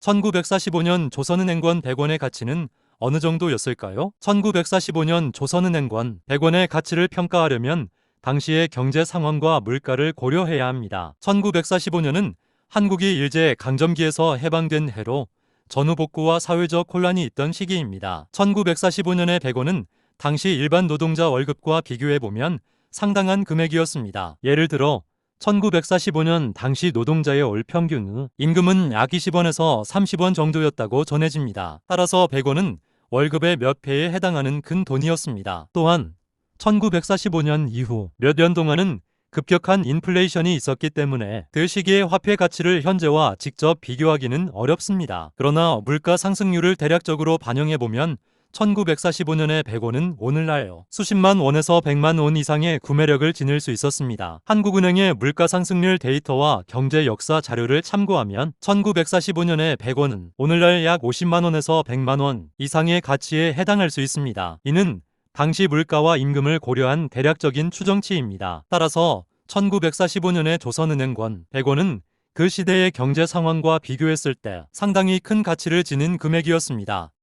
1945년 조선은행권 100원의 가치는 어느 정도였을까요? 1945년 조선은행권 100원의 가치를 평가하려면 당시의 경제 상황과 물가를 고려해야 합니다. 1945년은 한국이 일제 강점기에서 해방된 해로 전후 복구와 사회적 혼란이 있던 시기입니다. 1945년의 100원은 당시 일반 노동자 월급과 비교해 보면 상당한 금액이었습니다. 예를 들어 1945년 당시 노동자의 월 평균 임금은 약 20원에서 30원 정도였다고 전해집니다. 따라서 100원은 월급의 몇 배에 해당하는 큰 돈이었습니다. 또한 1945년 이후 몇 년 동안은 급격한 인플레이션이 있었기 때문에 그 시기의 화폐 가치를 현재와 직접 비교하기는 어렵습니다. 그러나 물가 상승률을 대략적으로 반영해 보면 1945년의 100원은 오늘날 수십만 원에서 100만 원 이상의 구매력을 지닐 수 있었습니다. 한국은행의 물가 상승률 데이터와 경제 역사 자료를 참고하면 1945년의 100원은 오늘날 약 50만 원에서 100만 원 이상의 가치에 해당할 수 있습니다. 이는 당시 물가와 임금을 고려한 대략적인 추정치입니다. 따라서 1945년의 조선은행권 100원은 그 시대의 경제 상황과 비교했을 때 상당히 큰 가치를 지닌 금액이었습니다.